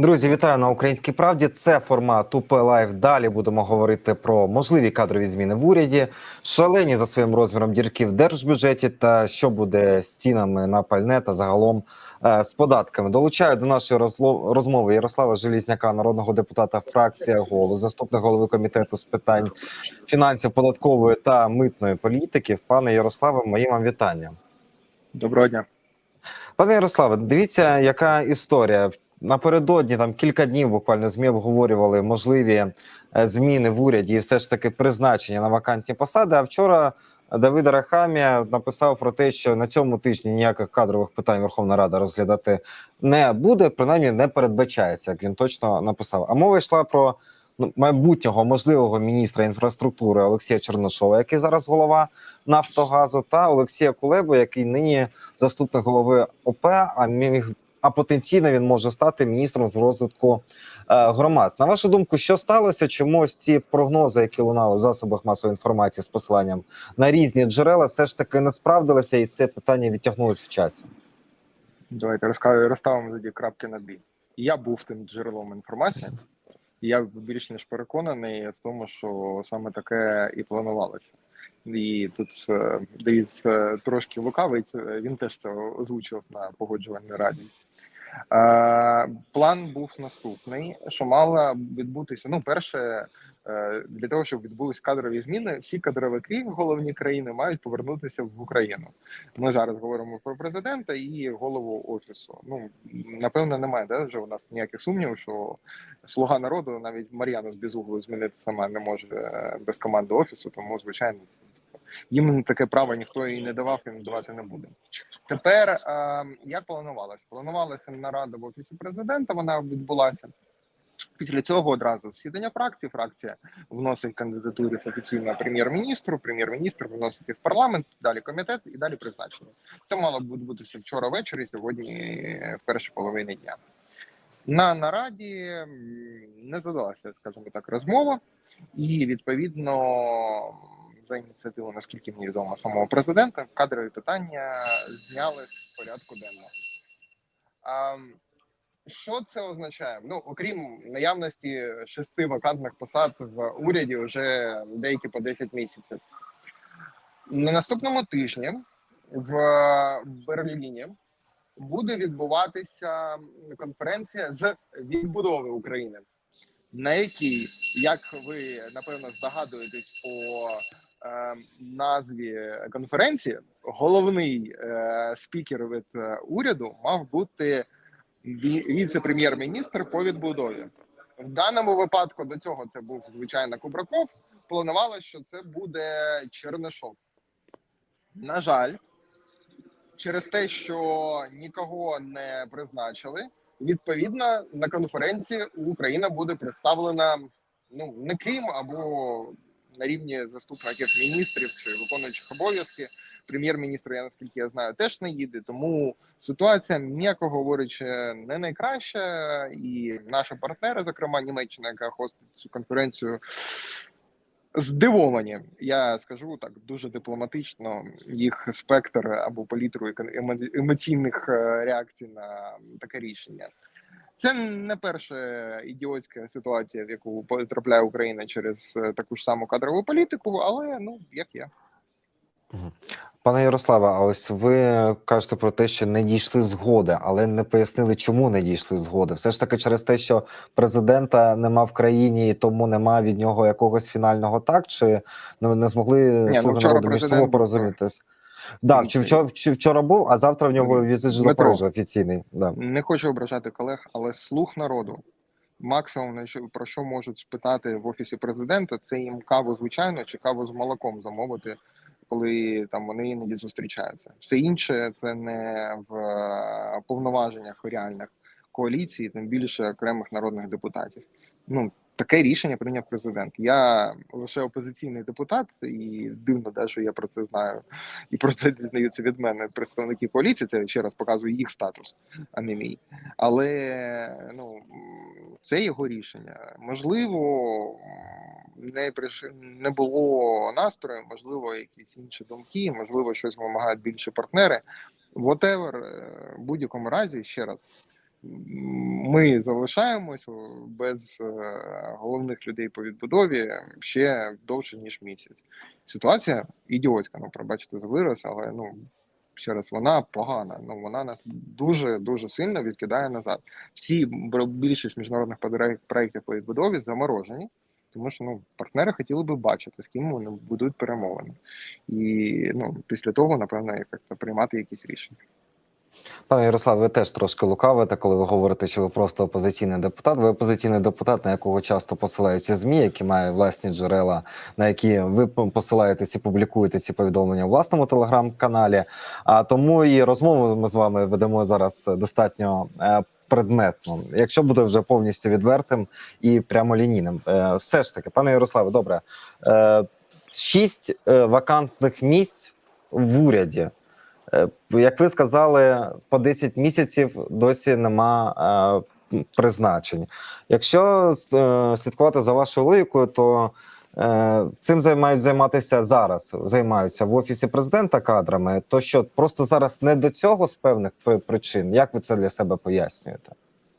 Друзі, вітаю на українській правді. Це формат УП Лайв. Далі будемо говорити про можливі кадрові зміни в уряді, шалені за своїм розміром дірки в держбюджеті та що буде з цінами на пальне та загалом е, з податками. Долучаю до нашої розмови Ярослава Желізняка, народного депутата фракція голос, заступник голови комітету з питань фінансів, податкової та митної політики. Пане Ярославе, мої вам вітання. Доброго дня. Пане Ярославе, дивіться, яка історія. Напередодні там кілька днів буквально змі обговорювали можливі е, зміни в уряді і все ж таки призначення на вакантні посади. А вчора Давид Арахамія написав про те, що на цьому тижні ніяких кадрових питань Верховна Рада розглядати не буде, принаймні не передбачається, як він точно написав. А мова йшла про ну, майбутнього можливого міністра інфраструктури Олексія Черношова, який зараз голова Нафтогазу, та Олексія Кулебу, який нині заступник голови ОП, а міг а потенційно він може стати міністром з розвитку е, громад. На вашу думку, що сталося? Чому ці прогнози, які лунали в засобах масової інформації з посиланням на різні джерела, все ж таки не справдилися, і це питання відтягнулося в часі? Давайте розка- розставимо тоді крапки над «і». Я був тим джерелом інформації. і Я більш ніж переконаний в тому, що саме таке і планувалося. І тут е, Давід е, трошки лукавить, е, він теж це озвучив на погоджувальній раді. Е, План був наступний: що мала відбутися. Ну, перше, е, для того, щоб відбулись кадрові зміни, всі кадровики головні країни мають повернутися в Україну. Ми зараз говоримо про президента і голову офісу. Ну напевно, немає да, вже у нас ніяких сумнівів, що слуга народу навіть Мар'яну з Безуглою змінити сама не може е, без команди офісу. Тому звичайно їм таке право ніхто і не давав, і надавати не буде. Тепер як планувалось? Планувалася нарада в офісі президента. Вона відбулася. Після цього одразу засідання фракції. Фракція вносить кандидатури офіційно прем'єр-міністру. Прем'єр-міністр вносить в парламент, далі комітет і далі призначення. Це мало б відбутися вчора ввечері, сьогодні е, в першій половині дня. На нараді не задалася, скажімо так, розмова, і відповідно за ініціативу, наскільки мені відомо, самого президента, кадрові питання зняли з порядку денного. А, що це означає? Ну, окрім наявності шести вакантних посад в уряді, вже деякі по 10 місяців. На наступному тижні в Берліні буде відбуватися конференція з відбудови України, на якій, як ви напевно здогадуєтесь по назві конференції, головний е, спікер від е, уряду мав бути віце-прем'єр-міністр по відбудові. В даному випадку до цього це був звичайно Кубраков. Планувалося, що це буде Чернишов. На жаль, через те, що нікого не призначили, відповідно на конференції Україна буде представлена ну не ким або на рівні заступників міністрів чи виконуючих обов'язки. Прем'єр-міністр, я наскільки я знаю, теж не їде. Тому ситуація, м'яко говорячи, не найкраща. І наші партнери, зокрема Німеччина, яка хостить цю конференцію, здивовані. Я скажу так дуже дипломатично. Їх спектр або палітру емоційних е, реакцій на таке рішення. Це не перша ідіотська ситуація, в яку потрапляє Україна через е, таку ж саму кадрову політику, але ну як я. Пане Ярославе, а ось ви кажете про те, що не дійшли згоди, але не пояснили, чому не дійшли згоди. Все ж таки, через те, що президента нема в країні, і тому нема від нього якогось фінального так, чи ну, не змогли ну, слуги вчора народу між президент собою порозумітись? Да, чи вчора, чи вчора був, а завтра в нього візит до Парижа офіційний. Да. Не хочу ображати колег, але слух народу. Максимум про що можуть спитати в офісі президента, це їм каву звичайно чи каву з молоком замовити, коли там вони іноді зустрічаються. Все інше це не в е, повноваженнях реальних коаліції, тим більше окремих народних депутатів. Ну таке рішення прийняв президент. Я лише опозиційний депутат, і дивно, да, що я про це знаю, і про це дізнаються від мене представники коаліції. Це ще раз показує їх статус, а не мій. Але ну це його рішення. Можливо, не приш... не було настрою, можливо, якісь інші думки, можливо, щось вимагають більше партнери. Whatever, е, в будь-якому разі, ще раз, ми залишаємось без е, головних людей по відбудові ще довше ніж місяць. Ситуація ідіотська, ну пробачте за вираз, але ну ще раз вона погана. Ну вона нас дуже дуже сильно відкидає назад. Всі більшість міжнародних проєктів по відбудові заморожені. Тому що ну партнери хотіли би бачити, з ким вони будуть перемовини, і ну після того, напевно, як-то приймати якісь рішення. Пане Ярослав, ви теж трошки лукавите, коли ви говорите, що ви просто опозиційний депутат. Ви опозиційний депутат, на якого часто посилаються змі, які мають власні джерела, на які ви посилаєтесь і публікуєте ці повідомлення у власному телеграм-каналі. А тому і розмову ми з вами ведемо зараз достатньо е, предметно, якщо буде вже повністю відвертим і прямолінійним. Е, Все ж таки, пане Ярославе, добре. Е, Шість вакантних місць в уряді. Е, Як ви сказали, по 10 місяців досі нема е, призначень. Якщо е, слідкувати за вашою логікою, то е, цим займають займатися зараз. Займаються в офісі президента кадрами. То що просто зараз не до цього з певних при- причин? Як ви це для себе пояснюєте?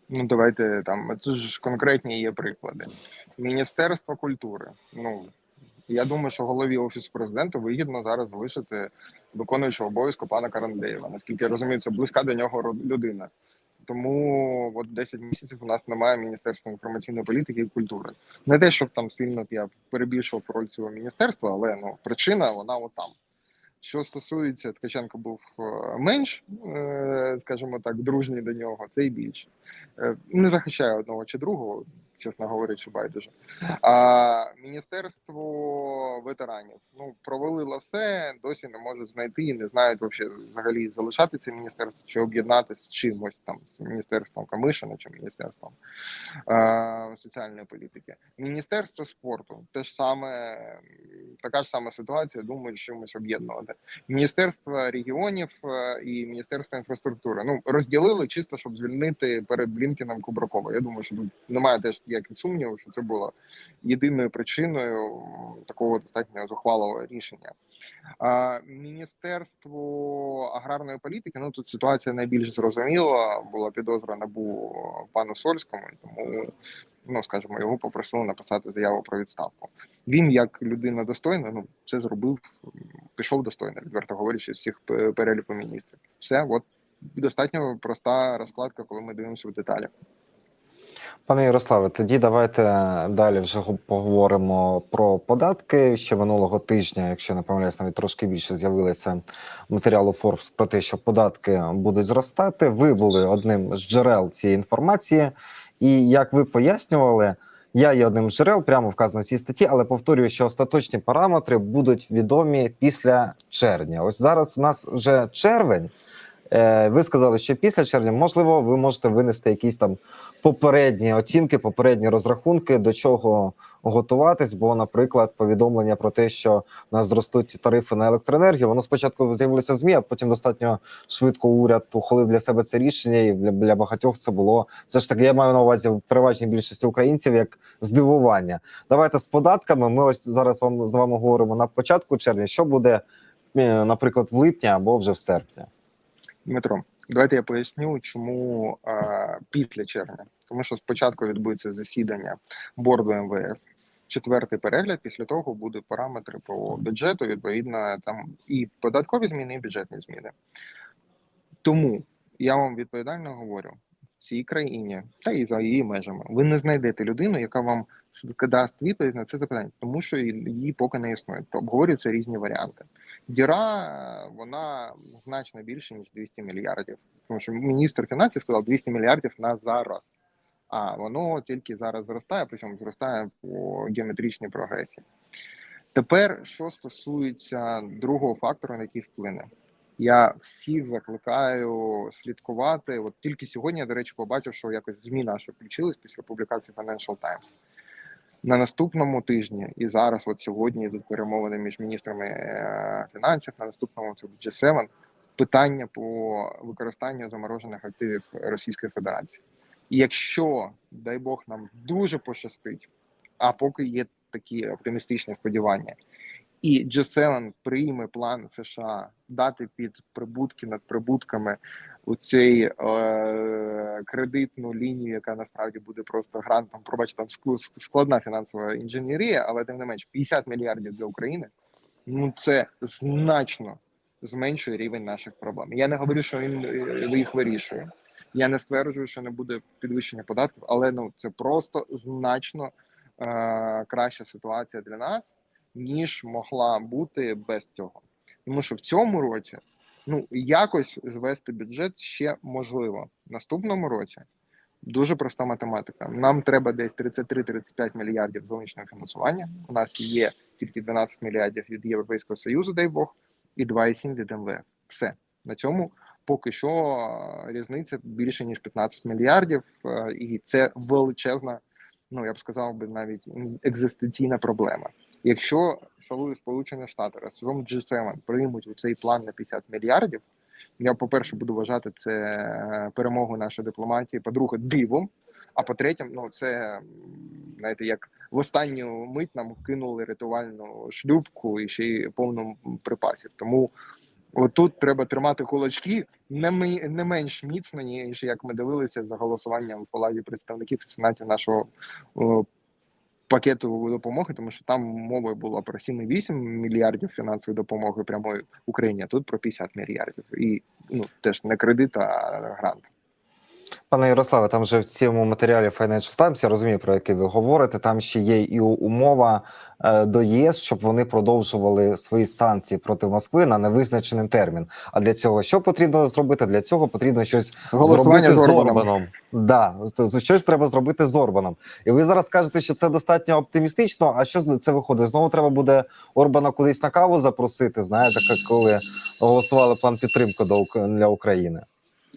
Ну, давайте там це ж конкретні є приклади. Міністерство культури. Ну я думаю, що голові офісу президента вигідно зараз залишити виконуючого обов'язку пана Карандеєва. Наскільки я розумію, це близька до нього людина. Тому от 10 місяців у нас немає міністерства інформаційної політики і культури. Не те, щоб там сильно я перебільшував роль цього міністерства, але ну причина вона отам. Що стосується Ткаченко був е, менш, е, скажімо так, дружній до нього, це і більше. Е, Не захищає одного чи другого, чесно говорячи, байдуже. А міністерство ветеранів ну провалило все, досі не можуть знайти і не знають взагалі залишати це міністерство чи об'єднати з чимось там з міністерством Камишина чи міністерством е, соціальної політики. Міністерство спорту теж саме така ж сама ситуація. Думаю, чимось об'єднувати. Міністерство регіонів е, і міністерство інфраструктури. Ну розділили чисто, щоб звільнити перед Блінкіном Кубракова. Я думаю, що тут немає теж ніяких сумнівів, що це було єдиною причиною такого достатньо зухвалого рішення. Міністерство аграрної політики. Ну тут ситуація найбільш зрозуміла. Була підозра набу пану Сольському, тому ну скажімо, його попросили написати заяву про відставку. Він, як людина достойна, ну це зробив, пішов достойно, відверто говорячи, з всіх переліку міністрів. Все, от достатньо проста розкладка, коли ми дивимося в деталі. Пане Ярославе, тоді давайте далі вже поговоримо про податки. Ще минулого тижня, якщо не помиляюсь, навіть трошки більше з'явилося матеріалу Forbes про те, що податки будуть зростати. Ви були одним з джерел цієї інформації, і як ви пояснювали, я є одним з джерел, прямо вказано в цій статті, але повторюю, що остаточні параметри будуть відомі після червня. Ось зараз у нас вже червень. Е, Ви сказали, що після червня, можливо, ви можете винести якісь там попередні оцінки, попередні розрахунки, до чого готуватись. Бо, наприклад, повідомлення про те, що в нас зростуть тарифи на електроенергію, воно спочатку з'явилося в змі, а потім достатньо швидко уряд ухвалив для себе це рішення, і для, для багатьох це було це ж таки. Я маю на увазі в переважній більшості українців як здивування. Давайте з податками. Ми ось зараз вам з вами говоримо на початку червня. Що буде, е, наприклад, в липні або вже в серпні. Дмитро, давайте я поясню, чому е, після червня. Тому що спочатку відбудеться засідання борду МВФ. Четвертий перегляд. Після того будуть параметри по бюджету. Відповідно, там і податкові зміни, і бюджетні зміни. Тому я вам відповідально говорю: цій країні та і за її межами ви не знайдете людину, яка вам дасть відповідь на це запитання, тому що її поки не існує. То обговорюються різні варіанти. Діра вона значно більше ніж 200 мільярдів. Тому що міністр фінансів сказав 200 мільярдів на зараз. А воно тільки зараз зростає, причому зростає по геометричній прогресії. Тепер, що стосується другого фактору, на який вплине, я всіх закликаю слідкувати. От тільки сьогодні я, до речі, побачив, що якось ЗМІ наші включились після публікації Financial Times. На наступному тижні і зараз, от сьогодні, йдуть перемовини між міністрами е, фінансів. На наступному це буде G7, питання по використанню заморожених активів Російської Федерації. І якщо, дай Бог, нам дуже пощастить, а поки є такі оптимістичні сподівання, і G7 прийме план США дати під прибутки над прибутками у цей е, кредитну лінію, яка насправді буде просто грантом. Пробач, там складна фінансова інженерія, але тим не менш 50 мільярдів для України. Ну це значно зменшує рівень наших проблем. Я не говорю, що він е, їх вирішує. Я не стверджую, що не буде підвищення податків, але ну це просто значно е, краща ситуація для нас, ніж могла бути без цього. Тому що в цьому році ну якось звести бюджет ще можливо. Наступному році дуже проста математика. Нам треба десь 33-35 мільярдів зовнішнього фінансування. У нас є тільки 12 мільярдів від Європейського Союзу, дай Бог, і 2,7 від МВФ. Все на цьому поки що е, різниця більше ніж 15 мільярдів, е, і це величезна, ну я б сказав би навіть екзистенційна проблема. Якщо Сполу- Сполучені Штати разом з G7 приймуть у цей план на 50 мільярдів, я по-перше буду вважати це е, перемогою нашої дипломатії. По-друге, дивом. А по-третє, ну це знаєте, як в останню мить нам кинули рятувальну шлюпку і ще й повну припасів. Тому Отут треба тримати кулачки не ми не менш міцно, ніж як ми дивилися за голосуванням в палаті представників в сенаті нашого о, пакету допомоги, тому що там мова була про 7,8 мільярдів фінансової допомоги прямої Україні. а Тут про 50 мільярдів, і ну теж не кредит, а грант. Пане Ярославе, там же в цьому матеріалі Financial Times, я розумію, про який ви говорите. Там ще є і умова е, до ЄС, щоб вони продовжували свої санкції проти Москви на невизначений термін. А для цього що потрібно зробити? Для цього потрібно щось зробити з Орбаном. Орбаном. Да, щось треба зробити з Орбаном. І ви зараз кажете, що це достатньо оптимістично. А що це виходить? Знову треба буде Орбана кудись на каву запросити. Знаєте, коли голосували план підтримки для України.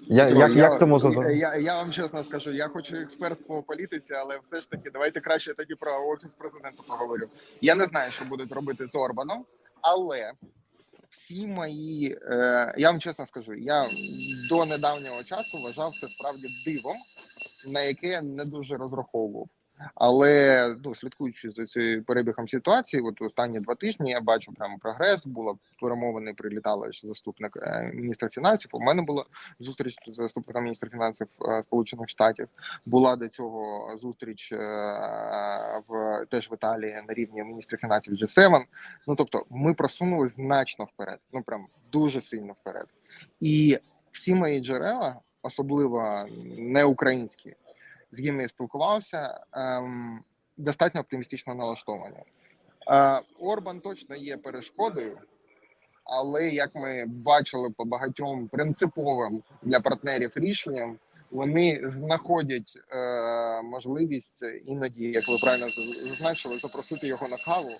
Я, Петро, як, як це може я, я, я вам чесно скажу, я хочу експерт по політиці, але все ж таки, давайте краще тоді про офіс президента поговорю. Я не знаю, що будуть робити з Орбаном, але всі мої, е, я вам чесно скажу, я до недавнього часу вважав це справді дивом, на яке я не дуже розраховував. Але ну слідкуючи за цією перебігом ситуації, от останні два тижні я бачу прямо прогрес. Була перемовини, прилітала заступник е, міністра фінансів. У мене була зустріч з заступником міністра фінансів е, Сполучених Штатів. Була до цього зустріч е, в теж в Італії на рівні міністра фінансів G7. Ну тобто, ми просунули значно вперед. Ну прям дуже сильно вперед. І всі мої джерела, особливо не українські, з ким я спілкувався, ем, достатньо оптимістично налаштовані. Е, Орбан точно є перешкодою, але як ми бачили по багатьом принциповим для партнерів рішенням, вони знаходять е, можливість іноді, як ви правильно зазначили, запросити його на каву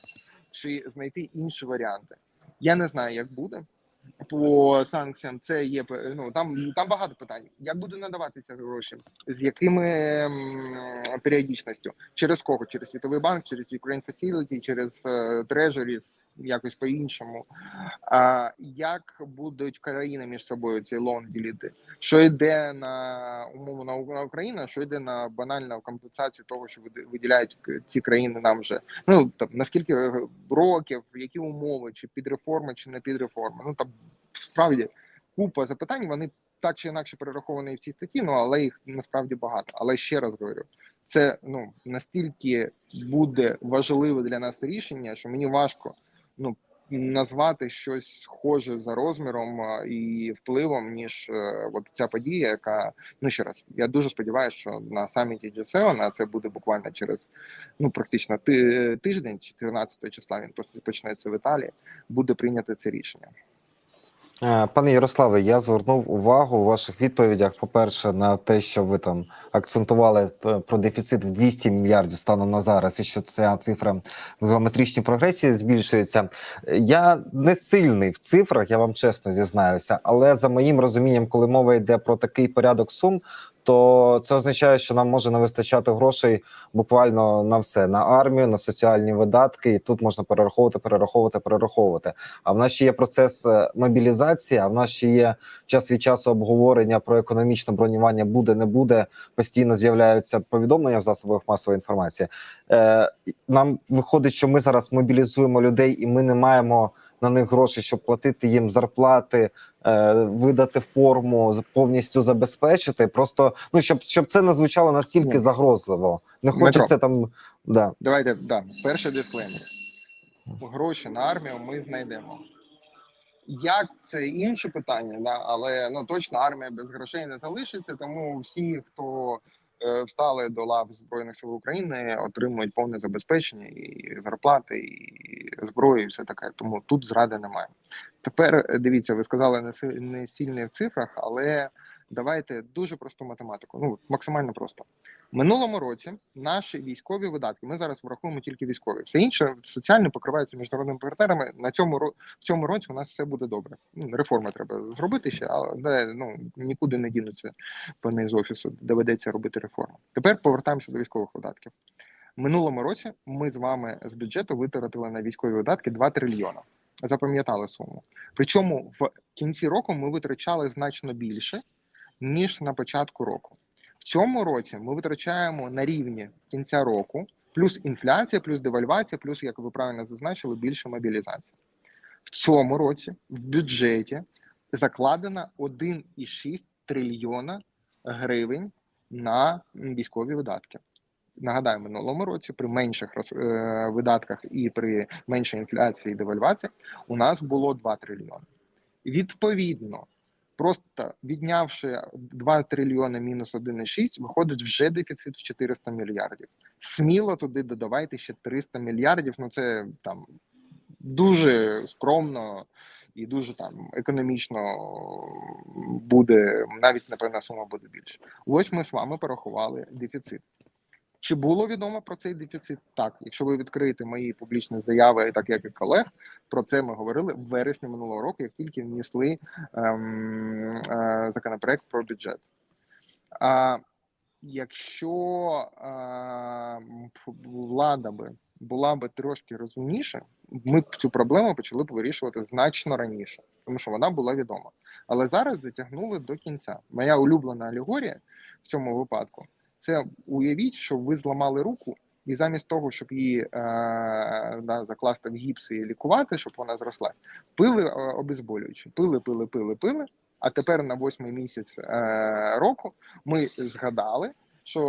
чи знайти інші варіанти. Я не знаю, як буде по санкціям. Це є ну там там багато питань. Як буде надаватися гроші, з якими періодичністю, через кого? Через світовий банк, через Ukraine Facility, через трежеріс. Treasuries, якось по іншому. А як будуть країни між собою цей лон ділити? Що йде на умову на, Україну, що йде на банальну компенсацію того, що виділяють ці країни нам вже ну там наскільки е, років, які умови, чи під реформи, чи не під реформи. Ну там справді купа запитань. Вони так чи інакше перераховані в цій статті, ну але їх насправді багато. Але ще раз говорю, це ну настільки буде важливе для нас рішення, що мені важко ну назвати щось схоже за розміром і впливом, ніж е, от ця подія, яка ну ще раз, я дуже сподіваюся, що на саміті G7, а це буде буквально через ну практично ти- тиждень, 14 числа він просто почнеться в Італії, буде прийнято це рішення. Е, Пане Ярославе, я звернув увагу у ваших відповідях. По-перше, на те, що ви там акцентували е, про дефіцит в 200 мільярдів станом на зараз, і що ця цифра в геометричній прогресії збільшується. Я не сильний в цифрах, я вам чесно зізнаюся, але за моїм розумінням, коли мова йде про такий порядок сум, то це означає, що нам може не вистачати грошей буквально на все: на армію, на соціальні видатки. І тут можна перераховувати, перераховувати, перераховувати. А в нас ще є процес е, мобілізації. А в нас ще є час від часу обговорення про економічне бронювання буде, не буде. Постійно з'являються повідомлення в засобах масової інформації. Е, нам виходить, що ми зараз мобілізуємо людей, і ми не маємо на них гроші, щоб платити їм зарплати, е, видати форму, повністю забезпечити. Просто ну щоб, щоб це не звучало настільки загрозливо. Не хочеться там. Да. Давайте да, перший дисклеймер. Гроші на армію ми знайдемо. Як це інше питання, да, але ну точно армія без грошей не залишиться, тому всі, хто встали до лав Збройних сил України, отримують повне забезпечення і зарплати, і зброю, і все таке. Тому тут зради немає. Тепер е, дивіться, ви сказали не си- сильні в цифрах, але давайте дуже просту математику. Ну максимально просто. Минулому році наші військові видатки. Ми зараз врахуємо тільки військові. Все інше соціально покривається міжнародними партнерами. На цьому в цьому році у нас все буде добре. Ну, реформи треба зробити ще, але ну нікуди не дінуться пани з офісу. Доведеться робити реформи. Тепер повертаємося до військових видатків. Минулому році ми з вами з бюджету витратили на військові видатки 2 трильйона. Запам'ятали суму. Причому в кінці року ми витрачали значно більше ніж на початку року. В цьому році ми витрачаємо на рівні кінця року, плюс інфляція, плюс девальвація, плюс, як ви правильно зазначили, більше мобілізація. В цьому році в бюджеті закладено 1,6 трильйона гривень на військові видатки. Нагадаю, минулому році при менших роз- е, видатках і при меншій інфляції і девальвації у нас було 2 трильйони. Відповідно, просто віднявши 2 трильйони мінус 1,6, виходить вже дефіцит в 400 мільярдів. Сміло туди додавайте ще 300 мільярдів. Ну це там дуже скромно і дуже там економічно буде, навіть напевно, сума буде більше. Ось ми з вами порахували дефіцит. Чи було відомо про цей дефіцит? Так, якщо ви відкриєте мої публічні заяви, так як і колег, про це ми говорили в вересні минулого року, як тільки внесли ем, е, законопроект про бюджет. А якщо е, влада би була би трошки розумніша, ми б цю проблему почали б вирішувати значно раніше, тому що вона була відома. Але зараз затягнули до кінця. Моя улюблена алегорія в цьому випадку це уявіть, що ви зламали руку, і замість того, щоб її е, да, закласти в гіпс і лікувати, щоб вона зросла, пили обезболюючи, обезболюючі, пили, пили, пили, пили. А тепер на восьмий місяць е, року ми згадали, що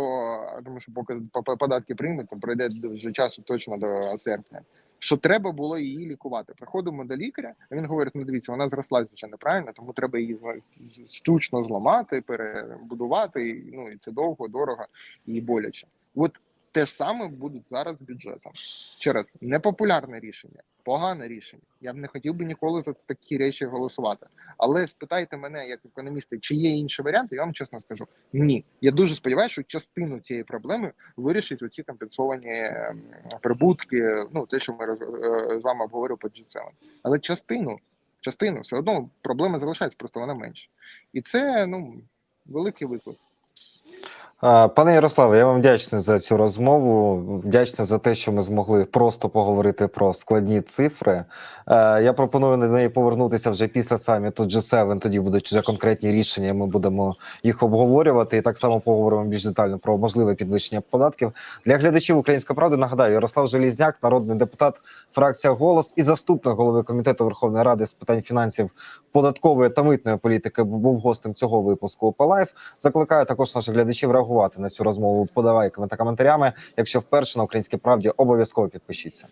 тому, що поки по- по- податки приймуть, то пройде вже часу точно до серпня. Що треба було її лікувати. Приходимо до лікаря, а він говорить: ну дивіться, вона зросла звичайно правильно, тому треба її штучно зламати, перебудувати. Ну і це довго, дорого і боляче. От те ж саме буде зараз з бюджетом. Ще раз, непопулярне рішення, погане рішення. Я б не хотів би ніколи за такі речі голосувати. Але спитайте мене, як економісти, чи є інші варіанти, я вам чесно скажу ні. Я дуже сподіваюся, що частину цієї проблеми вирішить оці компенсовані ем, прибутки. Ну те, що ми е, з вами обговорили по G7. Але частину, частину все одно проблема залишається, просто вона менша. І це ну великий виклик. Пане Ярославе, я вам вдячний за цю розмову. Вдячний за те, що ми змогли просто поговорити про складні цифри. Е, Я пропоную на неї повернутися вже після саміту G7, Тоді будуть вже конкретні рішення. Ми будемо їх обговорювати. І так само поговоримо більш детально про можливе підвищення податків для глядачів Української правди. Нагадаю, Ярослав Желізняк, народний депутат, фракція голос і заступник голови комітету Верховної Ради з питань фінансів, податкової та митної політики був гостем цього випуску Лайф. Закликаю також наших глядачів реагувати на цю розмову вподобайками та коментарями. Якщо вперше на українській правді, обов'язково підпишіться.